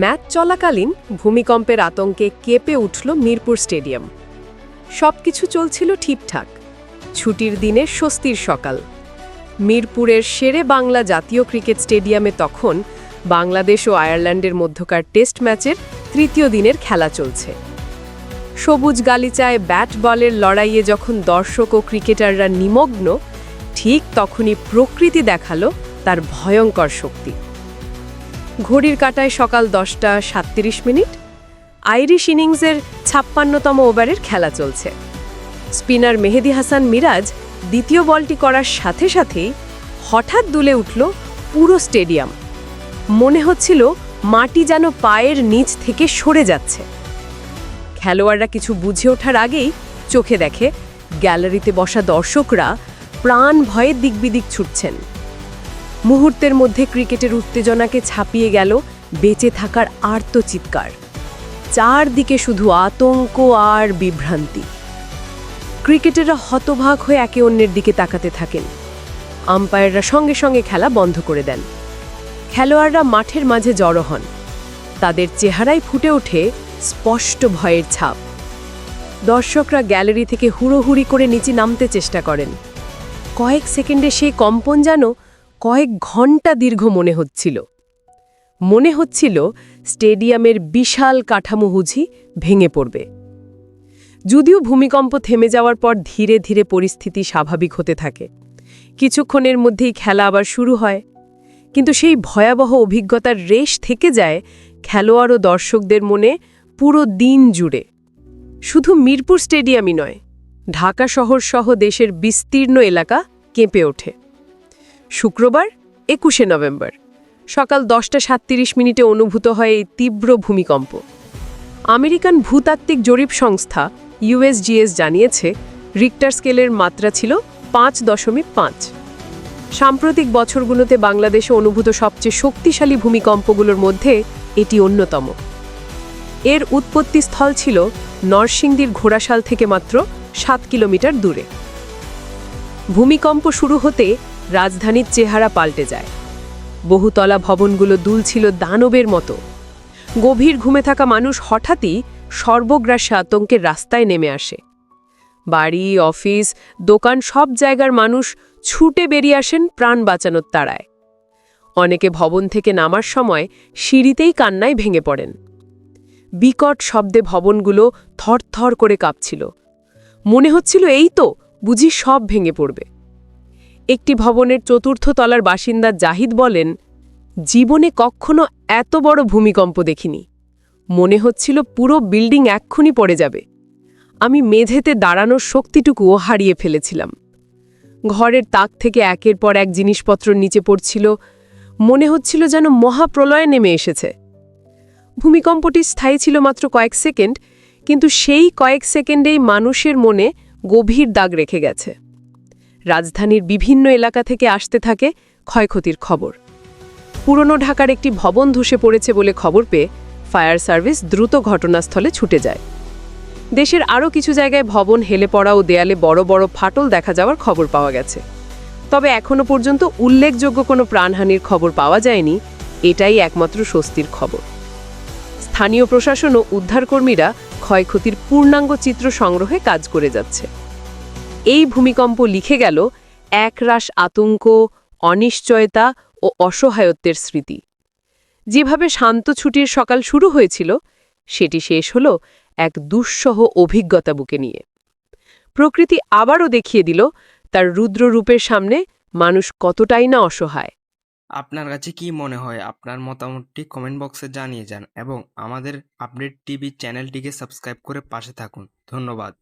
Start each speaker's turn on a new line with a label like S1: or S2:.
S1: Match চলাকালীন ভূমিকম্পের আতঙ্কে কেঁপে উঠল মিরপুর স্টেডিয়াম। সবকিছু চলছিল ঠিকঠাক। ছুটির দিনে স্বস্তির সকাল। মিরপুরের শেরে বাংলা জাতীয় ক্রিকেট স্টেডিয়ামে তখন বাংলাদেশ ও আয়ারল্যান্ডের মধ্যকার টেস্ট ম্যাচের তৃতীয় দিনের খেলা চলছে। সবুজ গালিচায় ব্যাট বলের লড়াইয়ে যখন দর্শক ও ক্রিকেটাররা নিমগ্ন, ঠিক তখনই প্রকৃতি দেখাল তার ভয়ঙ্কর শক্তি। ঘড়ির কাটায় সকাল দশটা সাতত্রিশ মিনিট, আইরিশ ইনিংসের ছাপ্পান্নতম ওভারের খেলা চলছে। স্পিনার মেহেদি হাসান মিরাজ দ্বিতীয় বলটি করার সাথে সাথেই হঠাৎ দুলে উঠল পুরো স্টেডিয়াম। মনে হচ্ছিল মাটি যেন পায়ের নিচ থেকে সরে যাচ্ছে। খেলোয়াড়রা কিছু বুঝে ওঠার আগেই চোখে দেখে গ্যালারিতে বসা দর্শকরা প্রাণ ভয়ে দিকবিদিক ছুটছেন। মুহূর্তের মধ্যে ক্রিকেটের উত্তেজনাকে ছাপিয়ে গেল বেঁচে থাকার আর্ত চিৎকার। চারদিকে শুধু আতঙ্ক আর বিভ্রান্তি। ক্রিকেটাররা হতভাগ হয়ে একে অন্যের দিকে তাকাতে থাকেন। আম্পায়াররা সঙ্গে সঙ্গে খেলা বন্ধ করে দেন। খেলোয়াড়রা মাঠের মাঝে জড়ো হন। তাদের চেহারায় ফুটে ওঠে স্পষ্ট ভয়ের ছাপ। দর্শকরা গ্যালারি থেকে হুড়োহুড়ি করে নিচে নামতে চেষ্টা করেন। কয়েক সেকেন্ডে সেই কম্পন যেন কয়েক ঘণ্টা দীর্ঘ মনে হচ্ছিল। মনে হচ্ছিল স্টেডিয়ামের বিশাল কাঠামো হুঝি ভেঙে পড়বে। যদিও ভূমিকম্প থেমে যাওয়ার পর ধীরে ধীরে পরিস্থিতি স্বাভাবিক হতে থাকে। কিছুক্ষণের মধ্যেই খেলা আবার শুরু হয়। কিন্তু সেই ভয়াবহ অভিজ্ঞতার রেশ থেকে যায় খেলোয়াড় ও দর্শকদের মনে পুরো দিন জুড়ে। শুধু মিরপুর স্টেডিয়ামই নয়, ঢাকা শহর সহ দেশের বিস্তীর্ণ এলাকা কেঁপে ওঠে। শুক্রবার, একুশে নভেম্বর। সকাল দশটা সাতত্রিশ মিনিটে অনুভূত হয় এই তীব্র ভূমিকম্প। আমেরিকান ভূতাত্ত্বিক জরিপ সংস্থা ইউএসজিএস জানিয়েছে রিক্টার স্কেলের মাত্রা ছিল পাঁচ দশমিক পাঁচ। সাম্প্রতিক বছরগুলোতে বাংলাদেশে অনুভূত সবচেয়ে শক্তিশালী ভূমিকম্পগুলোর মধ্যে এটি অন্যতম। এর উৎপত্তিস্থল ছিল নরসিংদীর ঘোড়াশাল থেকে মাত্র সাত কিলোমিটার দূরে। ভূমিকম্প শুরু হতে রাজধানীর চেহারা পাল্টে যায়। বহুতলা ভবনগুলো দুলছিল দানবের মতো। গভীর ঘুমে থাকা মানুষ হঠাৎই সর্বগ্রাসী আতঙ্কের রাস্তায় নেমে আসে। বাড়ি, অফিস, দোকান সব জায়গার মানুষ ছুটে বেরিয়ে আসেন প্রাণ বাঁচানোর তাড়ায় অনেকে ভবন থেকে নামার সময় সিঁড়িতেই কান্নায় ভেঙে পড়েন। বিকট শব্দে ভবনগুলো থরথর করে কাঁপছিল। মনে হচ্ছিল, এই তো, বুঝি সব ভেঙে পড়বে। একটি ভবনের চতুর্থ তলার বাসিন্দা জাহিদ বলেন, জীবনে কখনো এত বড় ভূমিকম্প দেখিনি। মনে হচ্ছিল পুরো বিল্ডিং এক্ষুনি পড়ে যাবে। আমি মেঝেতে দাঁড়ানোর শক্তিটুকুও হারিয়ে ফেলেছিলাম। ঘরের তাক থেকে একের পর এক জিনিসপত্র নিচে পড়ছিল। মনে হচ্ছিল যেন মহাপ্রলয় নেমে এসেছে। ভূমিকম্পটি স্থায়ী ছিল মাত্র কয়েক সেকেন্ড, কিন্তু সেই কয়েক সেকেন্ডেই মানুষের মনে গভীর দাগ রেখে গেছে। রাজধানীর বিভিন্ন এলাকা থেকে আসতে থাকে ক্ষয়ক্ষতির খবর। পুরনো ঢাকার একটি ভবন ধসে পড়েছে বলে খবর পেয়ে ফায়ার সার্ভিস দ্রুত ঘটনাস্থলে ছুটে যায়। দেশের আরও কিছু জায়গায় ভবন হেলে পড়া ও দেয়ালে বড় বড় ফাটল দেখা যাওয়ার খবর পাওয়া গেছে। তবে এখনও পর্যন্ত উল্লেখযোগ্য কোনো প্রাণহানির খবর পাওয়া যায়নি, এটাই একমাত্র স্বস্তির খবর। স্থানীয় প্রশাসন ও উদ্ধারকর্মীরা ক্ষয়ক্ষতির পূর্ণাঙ্গ চিত্র সংগ্রহে কাজ করে যাচ্ছে। এই ভূমিকম্প লিখে গেল একরাশ আতঙ্ক, অনিশ্চয়তা ও অসহায়ত্বের স্মৃতি। যেভাবে শান্ত ছুটির সকাল শুরু হয়েছিল, সেটি শেষ হল এক দুঃসহ অভিজ্ঞতা বুকে নিয়ে। প্রকৃতি আবারও দেখিয়ে দিল তার রুদ্র রূপের সামনে মানুষ কতটাই না অসহায়।
S2: আপনার কাছে কি মনে হয়? আপনার মতামতটি কমেন্ট বক্সে জানিয়ে যান এবং আমাদের আপডেট টিভি চ্যানেলটিকে সাবস্ক্রাইব করে পাশে থাকুন। ধন্যবাদ।